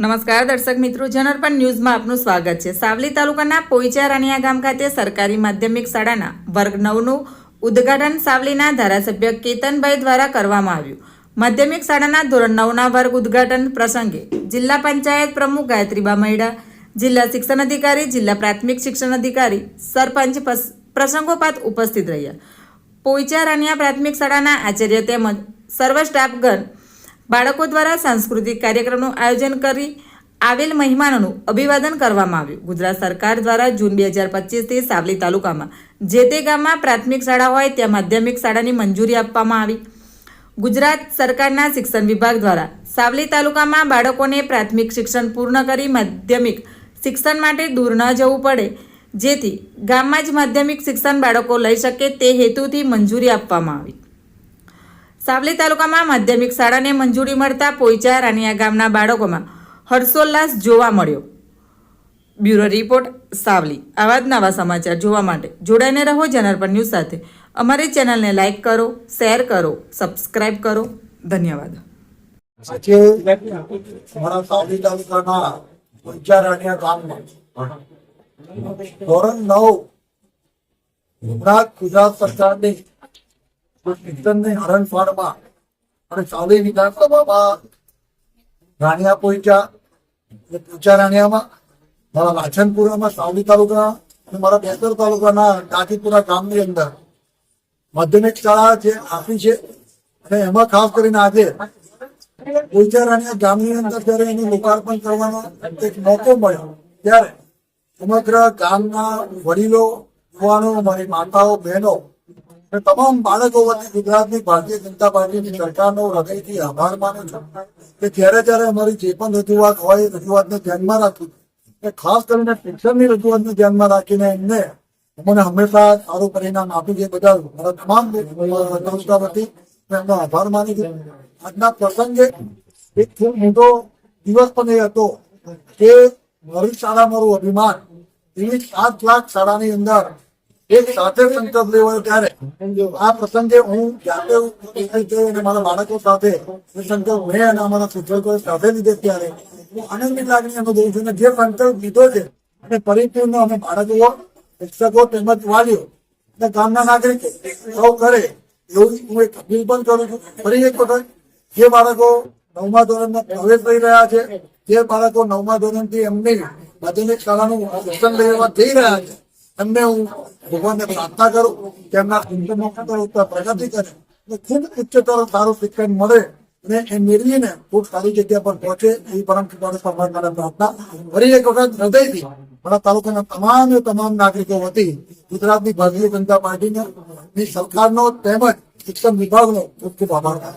નમસ્કાર દર્શક મિત્રો જનરપન ન્યૂઝમાં આપનું સ્વાગત છે. સાવલી તાલુકાના પોઈચા રાનિયા ગામ ખાતે સરકારી માધ્યમિક શાળાના વર્ગ નવનું ઉદ્ઘાટન સાવલીના ધારાસભ્ય કેતનભાઈ દ્વારા કરવામાં આવ્યું. માધ્યમિક શાળાના ધોરણ નવના વર્ગ ઉદ્ઘાટન પ્રસંગે જિલ્લા પંચાયત પ્રમુખ ગાયત્રીબા મૈડા જિલ્લા શિક્ષણ અધિકારી, જિલ્લા પ્રાથમિક શિક્ષણ અધિકારી, સરપંચ પ્રસંગોપાત ઉપસ્થિત રહ્યા. પોઈચા રાનિયા પ્રાથમિક શાળાના આચાર્ય તેમજ સર્વ સ્ટાફગણ બાળકો દ્વારા સાંસ્કૃતિક કાર્યક્રમનું આયોજન કરી આવેલ મહેમાનોનું અભિવાદન કરવામાં આવ્યું. ગુજરાત સરકાર દ્વારા જૂન બે હજાર પચીસથી સાવલી તાલુકામાં જે તે ગામમાં પ્રાથમિક શાળા હોય ત્યાં માધ્યમિક શાળાની મંજૂરી આપવામાં આવી. ગુજરાત સરકારના શિક્ષણ વિભાગ દ્વારા સાવલી તાલુકામાં બાળકોને પ્રાથમિક શિક્ષણ પૂર્ણ કરી માધ્યમિક શિક્ષણ માટે દૂર ન જવું પડે, જેથી ગામમાં જ માધ્યમિક શિક્ષણ બાળકો લઈ શકે તે હેતુથી મંજૂરી આપવામાં આવી. સાવલી તાલુકામાં માધ્યમિક શાળાને મંજૂરી મળતા પોઈચા રાનિયા ગામના બાળકોમાં હર્ષોલ્લાસ જોવા મળ્યો. Bureau report, Savli. આવા જ નવા સમાચાર જોવા માટે જોડાઈને રહો જનાર્પણ ન્યૂઝ સાથે. અમારી ચેનલને લાઇક કરો, શેર કરો, સબસ્ક્રાઇબ કરો. ધન્યવાદ. ધોરણ નવ ગુજરાત સરકારની શિક્ષણની હરણફાળમાં અને સાવલી વિધાનસભામાં રાણિયા પોઈચા એટલે પોઈચા રાણિયામાં મારા લાછનપુરામાં સાવલી તાલુકા અને મારા બેસર તાલુકાના કાકીપુરા ગામની અંદર માધ્યમિક શાળા છે આપી છે. અને એમાં ખાસ કરીને આજે ગુજરાણીયા ગામની અંદર જ્યારે એનું લોકાર્પણ કરવાનો એક મોકો મળ્યો, ત્યારે સમગ્ર ગામના વડીલો, યુવાનો, મારી માતાઓ, બહેનો તમામ બાળકો વતી ગુજરાતની ભારતીય જનતા પાર્ટીની સરકારનો હૃદયથી આભાર માનું છું કે જ્યારે જ્યારે અમારી જે પણ રજૂઆત હોય રજૂઆતને ધ્યાનમાં રાખું કે ખાસ કરીને શિક્ષણની રજૂઆતને ધ્યાનમાં રાખીને એમને અમને હંમેશા સારું પરિણામ આપ્યું છે. બધા મારા તમામ સંસ્થા વતી એમનો આભાર માની છું. આજના પ્રસંગે એક ખૂબ મોટો દિવસ પણ એ હતો કે મારી શાળા મારું અભિમાન, એવી સાત લાખ શાળાની અંદર એક સાથે સંકલ્પ લેવો ત્યારે આ પ્રસંગે હું જાતે મારા બાળકો સાથે સંકલ્પ મેં સાથે લીધે ત્યારે. હું લાગણી અનુભવું જે સંકલ્પ લીધો છે અને પરિપૂર્ણ અમે બાળકો, શિક્ષકો તેમજ વાલીઓ અને ગામના નાગરિકો સૌ કરે એવું હું એક અપીલ પણ કરું છું. ફરી એક વખત જે બાળકો નવમા ધોરણમાં પ્રવેશ લઈ રહ્યા છે, જે બાળકો નવમા ધોરણથી એમની માધ્યમિક શાળાનું શિક્ષણ લેવા જઈ રહ્યા છે એમને હું ભગવાનને પ્રાર્થના કરું કે એમના ઉત્તર પ્રગતિ કરે અને ખૂબ ઉચ્ચતર સારું શિક્ષણ મળે અને એ મેળવીને ખૂબ સારી જગ્યા પર પહોંચે એ પરમ કૃપાને સમાજ માટે પ્રાર્થના ફરી એક વખત હૃદયથી મારા તાલુકાના તમામ તમામ નાગરિકો વતી ગુજરાતની ભારતીય જનતા પાર્ટીને સરકારનો તેમજ શિક્ષણ વિભાગનો ખૂબ ખૂબ આભાર.